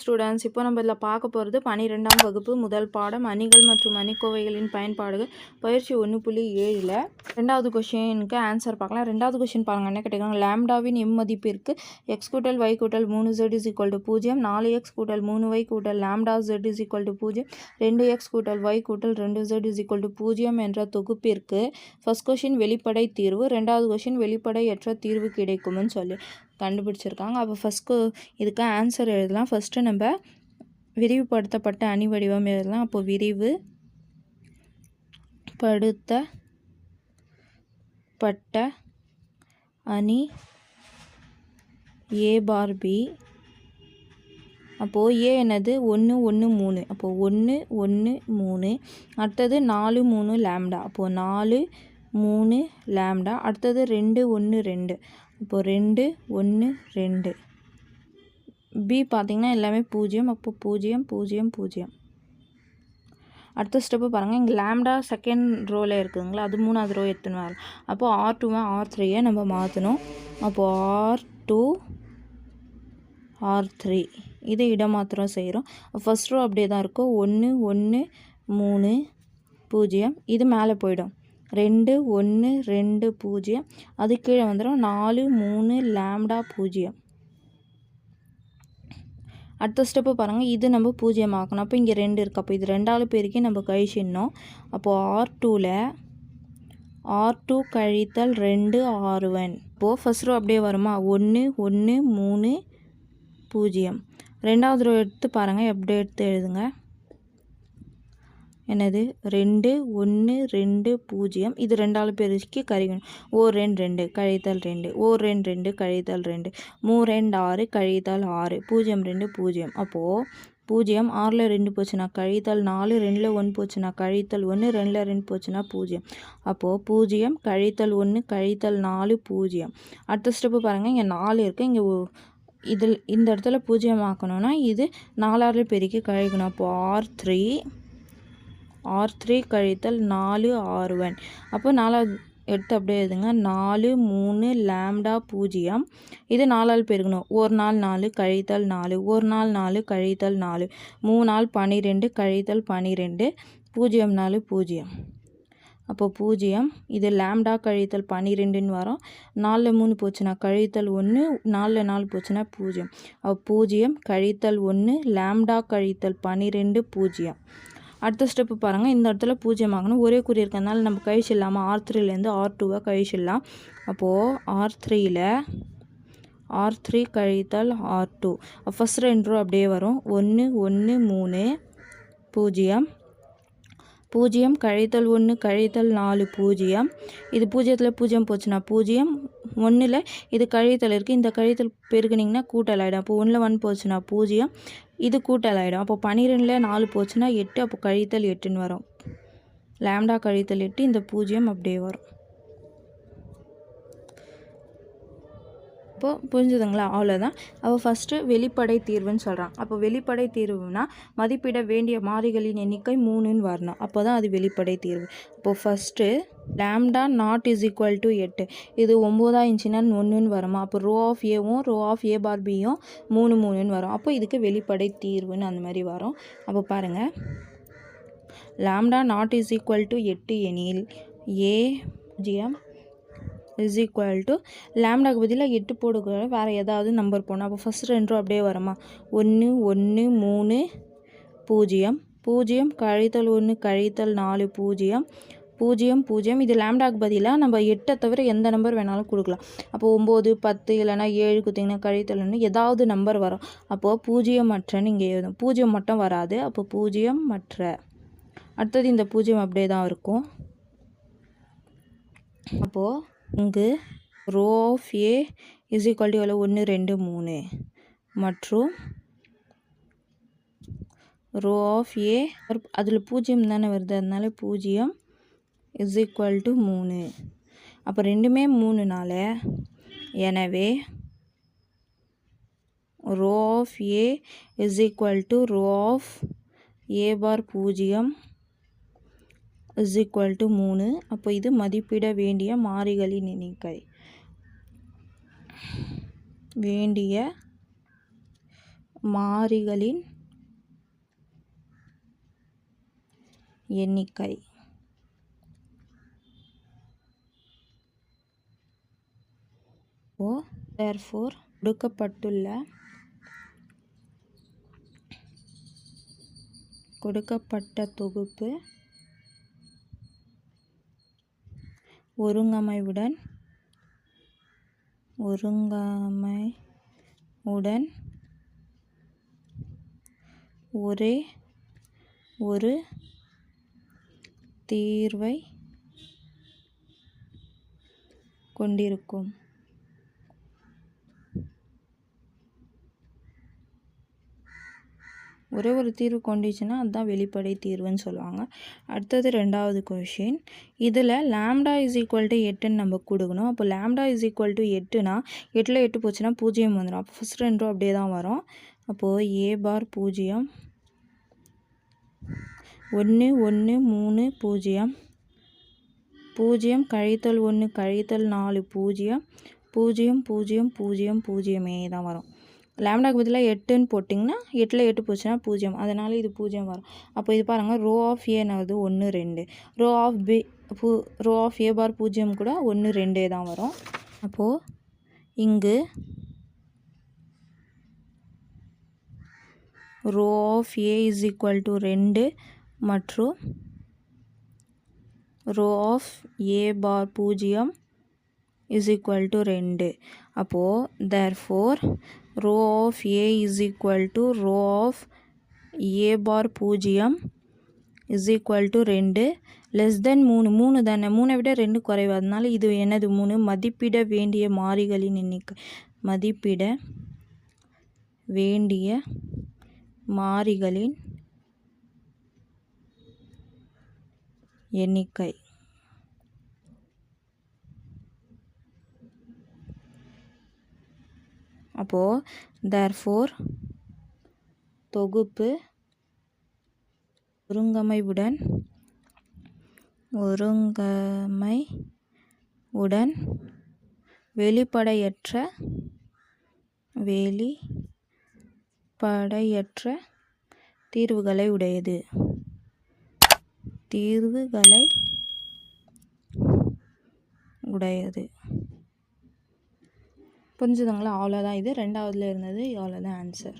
Students இப்போ நம்ம இதில் பார்க்க போகிறது பனிரெண்டாம் வகுப்பு முதல் பாடம். அணிகள் மற்றும் அணிக்கோவைகளின் பயன்பாடுகள். பயிற்சி ஒன்று புள்ளி ஏழில் ரெண்டாவது கொஷினுக்கு ஆன்சர் பார்க்கலாம். ரெண்டாவது கொஷின் பாருங்கள் என்ன கேட்டிருக்காங்க? லேம்டாவின் எம் மதிப்பிற்கு எக்ஸ் கூட்டல் ஒய் கூட்டல் மூணு ஜெட் இஸ் ஈக்குவல் டு பூஜ்ஜியம். நாலு எக்ஸ் கூட்டல் மூணு ஒய் கூட்டல் lambda Z is equal to பூஜ்ஜியம். ரெண்டு எக்ஸ் கூட்டல் ஒய் கூட்டல் ரெண்டு ஜெட் இஸ் ஈக்குவல் டு பூஜ்ஜியம் என்ற தொகுப்பிற்கு ஃபஸ்ட் கொஷின் வெளிப்படை தீர்வு ரெண்டாவது கொஷின் வெளிப்படையற்ற தீர்வு கிடைக்கும்னு சொல்லி. கண்டுபிடிச்சிருக்காங்க. அப்போ ஃபஸ்ட்டு இதுக்கு ஆன்சர் எழுதலாம். ஃபஸ்ட்டு நம்ம விரிவுபடுத்தப்பட்ட அணி வடிவம் எழுதலாம். அப்போ விரிவு படுத்தப்பட்ட அணி ஏ பார் பி அப்போது ஏ என்னது? ஒன்று ஒன்று மூணு. அப்போது ஒன்று ஒன்று மூணு. அடுத்தது நாலு மூணு லேம்டா. அப்போது நாலு மூணு லேம்டா. அடுத்தது ரெண்டு ஒன்று ரெண்டு. இப்போது ரெண்டு ஒன்று ரெண்டு. பி பார்த்திங்கன்னா எல்லாமே பூஜ்ஜியம். அப்போ பூஜ்ஜியம் பூஜ்ஜியம் பூஜ்ஜியம். அடுத்த ஸ்டெப்பு பாருங்கள் இங்கே லேம்டா செகண்ட் ரோவில் இருக்குதுங்களா? அது மூணாவது ரோ எடுத்துன்னு வரலாம் அப்போது ஆர் டூவை ஆர் த்ரீயை நம்ம மாற்றணும் அப்போது ஆர் டூ ஆர் த்ரீ இதை இடமாத்திரம் செய்கிறோம் ஃபஸ்ட் ரோ அப்படியே தான் இருக்கும் ஒன்று ஒன்று மூணு பூஜ்ஜியம். இது மேலே போயிடும். ரெண்டு ஒன்று ரெண்டு பூஜ்ஜியம். அது கீழே வந்துடும் நாலு மூணு லேம்டா பூஜ்ஜியம். அடுத்த ஸ்டெப்பு பாருங்கள் இது நம்ம பூஜ்ஜியம் ஆக்கணும் அப்போ இங்கே ரெண்டு இருக்குது அப்போ இது ரெண்டாவது பேருக்கே நம்ம கழிச்சிடணும் அப்போது ஆர் டூவில் ஆர் டூ கழித்தல் ரெண்டு ஆர் ஒன் இப்போது ஃபஸ்ட் ரோ அப்படியே வருமா? ஒன்று ஒன்று மூணு பூஜ்ஜியம். ரெண்டாவது ரோ எடுத்து பாருங்கள் எப்படி எடுத்து எழுதுங்க? என்னது? ரெண்டு ஒன்று ரெண்டு பூஜ்ஜியம். இது ரெண்டாவது பெருக்கி கழிக்கணும். ஓ ரெண்டு ரெண்டு கழித்தல் ரெண்டு. ஓ ரெண்டு ரெண்டு கழித்தல் ரெண்டு. மூ ரெண்டு ஆறு கழித்தல் ஆறு. பூஜ்ஜியம் ரெண்டு பூஜ்ஜியம். அப்போது பூஜ்ஜியம் ஆறில் ரெண்டு போச்சுன்னா கழித்தல் நாலு ரெண்டில் ஒன்று போச்சுன்னா கழித்தல் ஒன்று ரெண்டில் ரெண்டு போச்சுன்னா பூஜ்ஜியம். அப்போது பூஜ்ஜியம் கழித்தல் ஒன்று கழித்தல் நாலு பூஜ்ஜியம். அடுத்த ஸ்டெப்பு பாருங்கள் இங்கே நாலு இருக்குது இங்கே இதில் இந்த இடத்துல பூஜ்ஜியம் ஆக்கணும்னா இது நாலாறு பெருக்கி கழிக்கணும். அப்போது ஆர் த்ரீ ஆர் த்ரீ கழித்தல் நாலு ஆர் ஒன் அப்போ நாலாவது எடுத்து அப்படியே எழுதுங்க. நாலு மூணு லேம்டா பூஜ்ஜியம். இது நாலால் பெருகணும். ஒரு நாள் நாலு கழித்தல் நாலு. ஒரு நாள் நாலு கழித்தல் நாலு. மூணு நாள் பன்னிரெண்டு கழித்தல் பன்னிரெண்டு பூஜ்ஜியம் நாலு பூஜ்ஜியம். அப்போ பூஜ்ஜியம். இது லேம்டா கழித்தல் பன்னிரெண்டுன்னு வரும். நாலில் மூணு போச்சுன்னா கழித்தல் ஒன்று நாலில் நாலு போச்சுன்னா பூஜ்ஜியம். அப்போ பூஜ்ஜியம். கழித்தல் ஒன்று லேம்டா கழித்தல் பன்னிரெண்டு பூஜ்ஜியம். அடுத்த ஸ்டெப்பு பாருங்கள் இந்த இடத்துல பூஜ்ஜியம் ஆகணும். ஒரே குறி இருக்கிறதுனால நம்ம கழிச்சிடலாமா ஆர் த்ரீலேருந்து ஆர் டூவை கழிச்சிடலாம் அப்போது ஆர் த்ரீயில் ஆர் த்ரீ கழித்தல் ஆர் டூ ஃபஸ்ட் ரெண்டு ரூ அப்படியே வரும். ஒன்று ஒன்று மூணு பூஜ்ஜியம். பூஜ்ஜியம் கழித்தல் ஒன்று கழித்தல் நாலு பூஜ்ஜியம். இது பூஜ்ஜியத்தில் பூஜ்ஜியம் போச்சுன்னா பூஜ்ஜியம். ஒன்றில் இது கழித்தல் இருக்குது இந்த கழித்தல் பெருகுனிங்கன்னா கூட்டல் ஆகிடும் அப்போ ஒன்றில் ஒன் போச்சுன்னா பூஜ்ஜியம் இது கூட்டல் ஆகிடும் அப்போ பன்னிரெண்டில் நாலு போச்சுன்னா எட்டு அப்போ கழித்தல் எட்டுன்னு வரும். லேம்டா கழித்தல் எட்டு இந்த பூஜ்ஜியம் அப்படியே வரும். இப்போது புரிஞ்சுதுங்களா? அவ்வளோதான் அப்போ ஃபஸ்ட்டு வெளிப்படை தீர்வுன்னு சொல்கிறான் அப்போ வெளிப்படை தீர்வுனா மதிப்பிட வேண்டிய மாறிகளின் எண்ணிக்கை மூணுன்னு வரணும். அப்போ தான் அது வெளிப்படை தீர்வு. அப்போது first lambda naught is equal to எட்டு இது ஒம்போதா இன்ச்சுனா ஒன்றுன்னு வருமா? அப்போ ரோ ஆஃப் ஏவும் ரோ ஆஃப் ஏ பார் பியும் மூணு மூணுன்னு வரும். அப்போ இதுக்கு வெளிப்படை தீர்வுன்னு அந்த மாதிரி வரும். அப்போ பாருங்கள் lambda naught is equal to எட்டு எனில் A GM is equal to லேம்டாக்கு பதிலாக எட்டு போடுக்கிற வேறு ஏதாவது நம்பர் போடணும் அப்போ ஃபஸ்ட் ரெண்டு ரூபா அப்படியே வருமா? ஒன்று ஒன்று மூணு பூஜ்ஜியம். பூஜ்ஜியம் கழித்தல் ஒன்று கழித்தல் நாலு பூஜ்ஜியம். பூஜ்ஜியம் பூஜ்ஜியம். இது லேம்டாக்கு பதிலாக நம்ம எட்டை தவிர எந்த நம்பர் வேணாலும் கொடுக்கலாம். அப்போ ஒம்பது பத்து இல்லைனா ஏழு குத்திங்கன்னா கழித்தல்னு ஏதாவது நம்பர் வரும். அப்போது பூஜ்ஜியம் மற்றன்னு இங்கே எழுதும் பூஜ்ஜியம் மட்டும் வராது. அப்போ பூஜ்ஜியம் மற்ற. அடுத்தது இந்த பூஜ்ஜியம் அப்படியே தான் இருக்கும். அப்போது இங்கு row of A is equal to எவ்வளோ ஒன்று ரெண்டு மூணு. மற்றும் ரோ ஆஃப் ஏ அதில் பூஜ்ஜியம் தானே வருது. அதனால பூஜ்ஜியம் இஸ் ஈக்குவல் டு மூணு. அப்போ ரெண்டுமே மூணுனால எனவே row of A is equal to row of A bar பூஜ்ஜியம் இஸ் ஈக்குவல் டு மூணு. அப்போ இது மதிப்பிட வேண்டிய மாறிகளின் எண்ணிக்கை. வேண்டிய மாறிகளின் எண்ணிக்கை. ஓ தேர்ஃபோர் கொடுக்கப்பட்டுள்ள கொடுக்கப்பட்ட தொகுப்பு ஒருங்கமைவுடன் ஒருங்கமைவுடன் ஒரே ஒரு தீர்வை கொண்டிருக்கும். ஒரே ஒரு தீர்வு கொண்டுச்சுன்னா அதுதான் வெளிப்படை தீர்வுன்னு சொல்லுவாங்க. அடுத்தது ரெண்டாவது கொஷின் இதில் லேம்டா இஸ் ஈக்குவல் டு எட்டுன்னு நம்ம கொடுக்கணும். அப்போ லேம்டா இஸ் ஈக்குவல் டு எட்டுனா எட்டில் எட்டு போச்சுன்னா பூஜ்ஜியம் வந்துடும் அப்போ ஃபஸ்ட் ரெண்டும் அப்படியே தான் வரும். அப்போது ஏ பார் பூஜ்ஜியம். ஒன்று ஒன்று மூணு பூஜ்ஜியம். பூஜ்ஜியம் கழித்தல் ஒன்று கழித்தல் நாலு பூஜ்ஜியம். பூஜ்ஜியம் பூஜ்ஜியம் பூஜ்ஜியம் பூஜ்ஜியமே தான் வரும். லேம்டாக்கு பதிலாக எட்டுன்னு போட்டிங்கன்னா எட்டில் எட்டு போச்சுன்னா பூஜ்ஜியம். அதனால் இது பூஜ்ஜியம் வரும். அப்போ இது பாருங்கள் ரோ ஆஃப் ஏனாவது ஒன்று ரெண்டு. ரோ ஆஃப் பி பூ ரோ ஆஃப் ஏ பார் பூஜ்ஜியம் கூட ஒன்று ரெண்டே தான் வரும். அப்போது இங்கு row of A is equal to ரெண்டு மற்றும் ரோ ஆஃப் ஏ பார் பூஜ்ஜியம் இஸ் ஈக்குவல் டு ரெண்டு. அப்போது therefore rho of A is equal to rho of A bar பூஜ்ஜியம் இஸ் ஈக்குவல் டு ரெண்டு. லெஸ் தென் மூணு. மூணு தானே? மூணை விட ரெண்டு குறைவு. அதனால் இது எனது மூணு? மதிப்பிட வேண்டிய மாறிகளின் எண்ணிக்கை. மதிப்பிட வேண்டிய மாறிகளின் எண்ணிக்கை. அப்போது தேர்ஃபோர் தொகுப்பு ஒருங்கமைவுடன் ஒருங்கமை உடன் வெளிப்படையற்ற வெளிப்படையற்ற தீர்வுகளை உடையது. தீர்வுகளை உடையது. புரிஞ்சுதுங்களா? அவ்வளோதான் இது ரெண்டாவதுல இருந்தது. அவ்வளோதான் ஆன்சர்